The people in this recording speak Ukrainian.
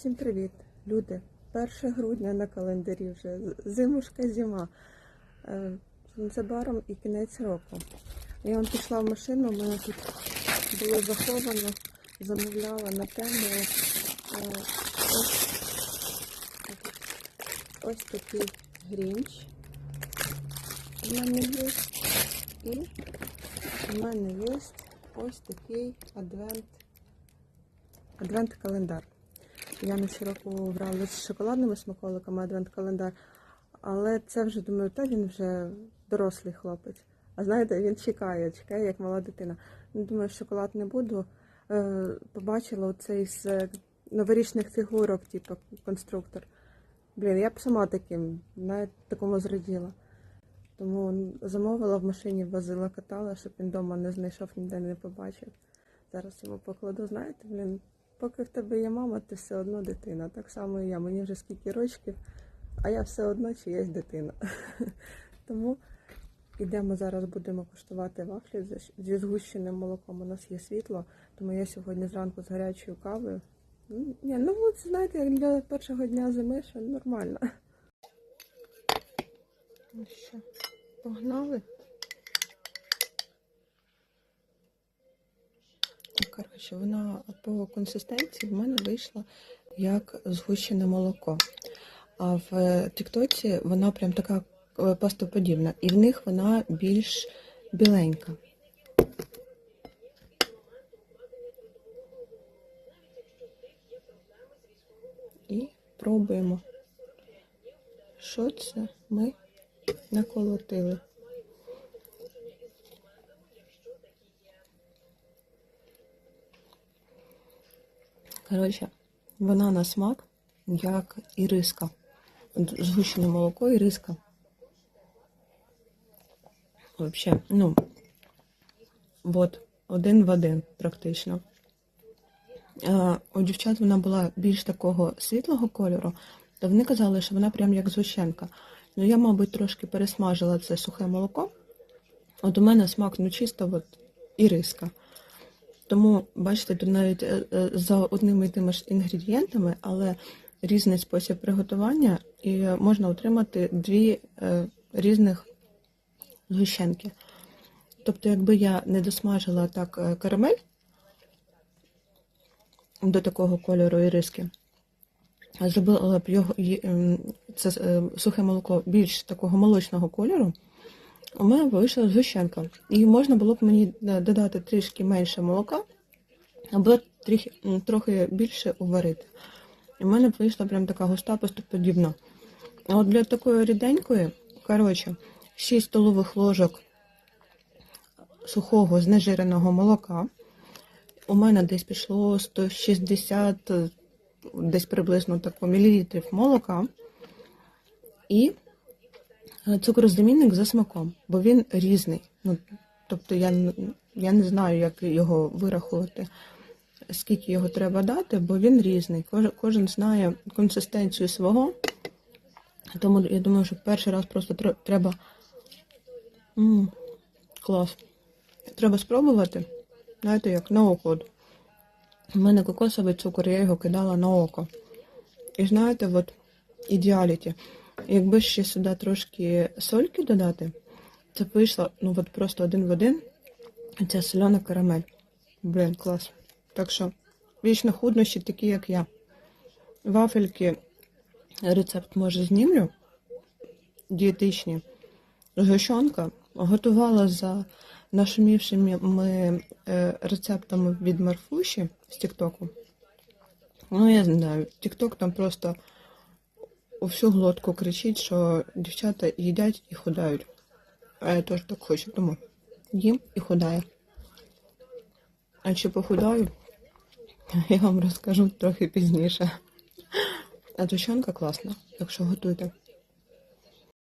Всім привіт, люди. 1 грудня на календарі вже. Зимушка зима. Е, Незабаром і кінець року. Я вам пішла в машину, у мене тут було заховано, замовляла на тему е, ось, ось такий грінч. У мене є. І у мене є ось такий адвент, адвент-календар. Я на широко брала з шоколадними смаколиками адвент-календар, але це вже думаю, та він вже дорослий хлопець. А знаєте, він чекає, чекає, як мала дитина. Ну, Думаю, шоколад не буду. Е, побачила оцей з е, новорічних фігурок, типу конструктор. Блін, я б сама таким, навіть такому зраділа. Тому замовила в машині, возила, катала, щоб він вдома не знайшов, ніде не побачив. Зараз йому покладу, знаєте, блін, поки в тебе є мама, ти все одно дитина. Так само і я. Мені вже скільки рочків, а я все одно чиясь дитина. Тому йдемо зараз, будемо куштувати вафлі зі- згущеним молоком. У нас є світло, тому я сьогодні зранку з гарячою кавою. Ні, ну от, знаєте, як для першого дня зими, що нормально. Ну що, погнали? Коротше, вона по консистенції в мене вийшла як згущене молоко. А в Тіктоці вона прям така е, пастоподібна. І в них вона більш біленька. І пробуємо. Що це ми наколотили? Коротше, вона на смак, як іриска. Згущене молоко і риска. Взагалі, ну, от, один в один практично. А, у дівчат вона була більш такого світлого кольору, то вони казали, що вона прям як згущенка. Ну, я, мабуть, трошки пересмажила це сухе молоко. От у мене смак, ну, чисто от іриска. Тому, бачите, тут навіть е, е, за одними і тими ж інгредієнтами, але різний спосіб приготування, і можна отримати дві е, різних згущенки. Тобто, якби я не досмажила так карамель до такого кольору і риски, зробила б його ем, це сухе молоко більш такого молочного кольору, у мене вийшла згущенка. І можна було б мені е, додати трішки менше молока, або трохи, трохи більше уварити. І в мене б вийшла прям така густа пастоподібна. А от для такої ріденької, коротше, 6 столових ложок сухого знежиреного молока. У мене десь пішло 160, е, десь приблизно тако мілілітрів молока. І цукрозамінник за смаком, бо він різний. Ну, тобто я, я не знаю, як його вирахувати, скільки його треба дати, бо він різний. Кожен, кожен знає консистенцію свого. Тому я думаю, що перший раз просто треба. м клас. Треба спробувати. Знаєте, як на око. У мене кокосовий цукор, я його кидала на око. І знаєте, от ідеаліті. Якби ще сюди трошки сольки додати, це вийшло ну от просто один в один. Ця солена карамель. Блін, клас. Так що вічно худнощі такі, як я. Вафельки, рецепт може знімлю. Дієтичні. Згущенка готувала за нашумівшими ми, е, рецептами від Марфуші з Тіктоку. Ну, я не знаю, Тікток там просто у всю глотку кричить, що дівчата їдять і худають. А я теж так хочу, тому їм і худаю. А чи похудаю, я вам розкажу трохи пізніше. А тушонка класна, якщо що готуйте.